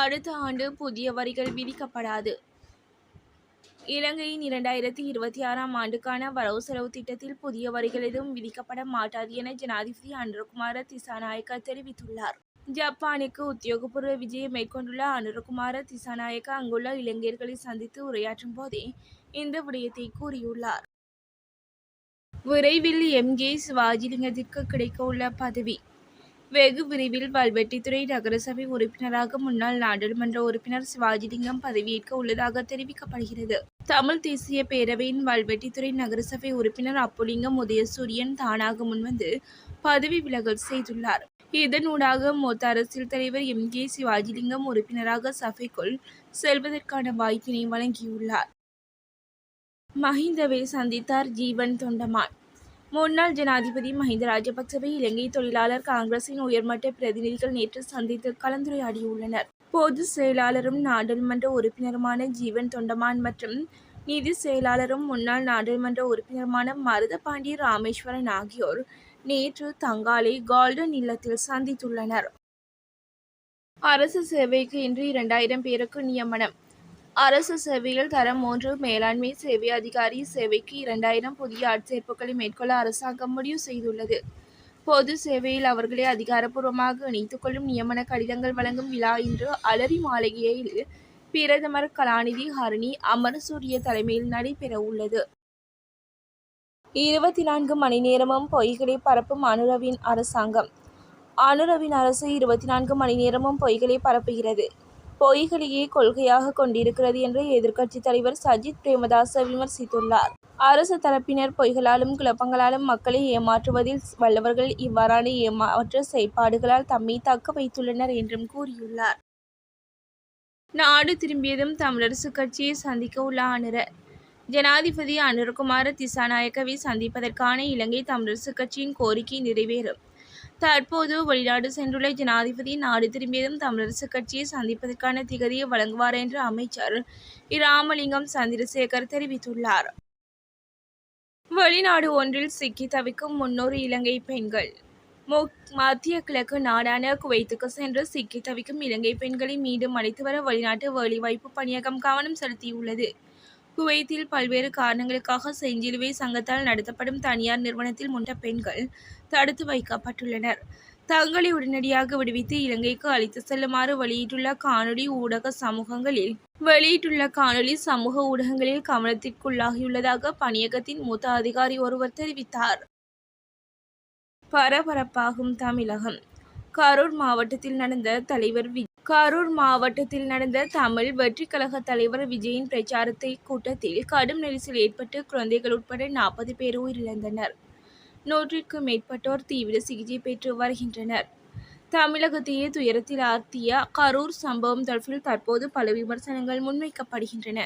அடுத்த ஆண்டு புதிய வரிகள் விதிக்கப்படாது. இலங்கையின் இரண்டாயிரத்தி இருபத்தி ஆறாம் ஆண்டுக்கான வரவு செலவு திட்டத்தில் புதிய வரிகள் எதுவும் விதிக்கப்பட மாட்டாது என ஜனாதிபதி அனுரகுமார திசாநாயக்க தெரிவித்துள்ளார். ஜப்பானுக்கு உத்தியோகபூர்வ விஜயம் மேற்கொண்டுள்ள அனுரகுமார திசாநாயக்க அங்குள்ள இளைஞர்களை சந்தித்து உரையாற்றும் போதே இந்த விடயத்தை கூறியுள்ளார். விரைவில் எம்கே சிவாஜிலிங்கத்திற்கு கிடைக்க உள்ள பதவி. வெகு விரைவில் வல்வெட்டித்துறை நகரசபை உறுப்பினராக முன்னாள் நாடாளுமன்ற உறுப்பினர் சிவாஜிலிங்கம் பதவியேற்க உள்ளதாக தெரிவிக்கப்படுகிறது. தமிழ் தேசிய பேரவையின் வல்வெட்டித்துறை நகரசபை உறுப்பினர் அப்புலிங்கம் உதயசூரியன் தானாக முன்வந்து பதவி விலகல் செய்துள்ளார். இதனூடாக மூத்த அரசியல் தலைவர் எம். கே. சிவாஜிலிங்கம் உறுப்பினராக சபைக்குள் செல்வதற்கான வாய்ப்பினை வழங்கியுள்ளார். மஹிந்தவை சந்தித்தார் ஜீவன் தொண்டமான். முன்னாள் ஜனாதிபதி மஹிந்த ராஜபக்சவை இலங்கை தொழிலாளர் காங்கிரசின் உயர்மட்ட பிரதிநிதிகள் நேற்று சந்தித்து கலந்துரையாடியுள்ளனர். பொது செயலாளரும் நாடாளுமன்ற உறுப்பினருமான ஜீவன் தொண்டமான் மற்றும் நிதி செயலாளரும் முன்னாள் நாடாளுமன்ற உறுப்பினருமான மருதபாண்டி ராமேஸ்வரன் ஆகியோர் நேற்று தங்காலை கால்டன் இல்லத்தில் சந்தித்துள்ளனர். அரசு சேவைக்கு இன்று இரண்டாயிரம் பேருக்கு நியமனம். அரசு சேவையில் தரம் மூன்று மேலாண்மை சேவை அதிகாரி சேவைக்கு இரண்டாயிரம் புதிய ஆட்சேர்ப்புகளை மேற்கொள்ள அரசாங்கம் முடிவு செய்துள்ளது. பொது சேவையில் அவர்களை அதிகாரப்பூர்வமாக இணைத்துக் கொள்ளும் நியமன கடிதங்கள் வழங்கும் விழா இன்று அலரி மாளிகையில் பிரதமர் கலாநிதி ஹரணி அமரசூரிய தலைமையில் நடைபெற உள்ளது. இருபத்தி நான்கு மணி நேரமும் பொய்களை பரப்பும் அனுரவின் அரசாங்கம். அனுரவின் அரசு இருபத்தி நான்கு மணி நேரமும் பொய்களை பரப்புகிறது. பொய்களையே கொள்கையாக கொண்டிருக்கிறது என்று எதிர்க்கட்சித் தலைவர் சஜித் பிரேமதாச விமர்சித்துள்ளார். அரசு தரப்பினர் பொய்களாலும் குழப்பங்களாலும் மக்களை ஏமாற்றுவதில் வல்லவர்கள் இவ்வாறான ஏமாற்று செயற்பாடுகளால் தம்மை தக்க வைத்துள்ளனர் என்றும் கூறியுள்ளார். நாடு திரும்பியதும் தமிழரசு கட்சியை சந்திக்க உள்ள அனுர ஜனாதிபதி அனுரகுமார திசாநாயக்கவை சந்திப்பதற்கான இலங்கை தமிழரசு கட்சியின் கோரிக்கை நிறைவேறும். தற்போது வெளிநாடு சென்றுள்ள ஜனாதிபதி நாடு திரும்பியதும் தமிழரசுக் கட்சியை சந்திப்பதற்கான திகதியை வழங்குவார் என்று அமைச்சர் இராமலிங்கம் சந்திரசேகர் தெரிவித்துள்ளார். வெளிநாடு ஒன்றில் சிக்கி தவிக்கும் முன்னூறு இலங்கை பெண்கள். மத்திய கிழக்கு நாடான குவைத்துக்கு சென்று சிக்கி தவிக்கும் இலங்கை பெண்களை மீண்டும் அழைத்து வர வெளிநாட்டு வேலைவாய்ப்பு பணியகம் கவனம் செலுத்தியுள்ளது. குவைத்தில் பல்வேறு காரணங்களுக்காக செஞ்சிலுவை சங்கத்தால் நடத்தப்படும் தனியார் நிறுவனத்தில் முன்ற பெண்கள் தடுத்து வைக்கப்பட்டுள்ளனர். தங்களை உடனடியாக விடுவித்து இலங்கைக்கு அழைத்து செல்லுமாறு வெளியிட்டுள்ள காணொலி ஊடக சமூகங்களில் வெளியிட்டுள்ள காணொலி சமூக ஊடகங்களில் கவனத்திற்குள்ளாகியுள்ளதாக பணியகத்தின் மூத்த அதிகாரி ஒருவர் தெரிவித்தார். பரபரப்பாகும் தமிழகம். கரூர் மாவட்டத்தில் நடந்த தலைவர் வி. கரூர் மாவட்டத்தில் நடந்த தமிழ் வெற்றி கழக தலைவர் விஜயின் பிரச்சாரத்தை கூட்டத்தில் கடும் நெரிசல் ஏற்பட்டு குழந்தைகள் உட்பட நாற்பது பேர் உயிரிழந்தனர். நூற்றிற்கும் மேற்பட்டோர் தீவிர சிகிச்சை பெற்று வருகின்றனர். தமிழகத்தையே துயரத்தில் ஆர்த்திய கரூர் சம்பவம் தொடர்பில் தற்போது பல விமர்சனங்கள் முன்வைக்கப்படுகின்றன.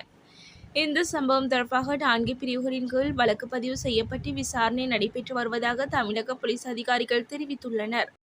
இந்த சம்பவம் தொடர்பாக நான்கு பிரிவுகளின் கீழ் வழக்கு பதிவு செய்யப்பட்டு விசாரணை நடைபெற்று வருவதாக தமிழக போலீஸ் அதிகாரிகள் தெரிவித்துள்ளனர்.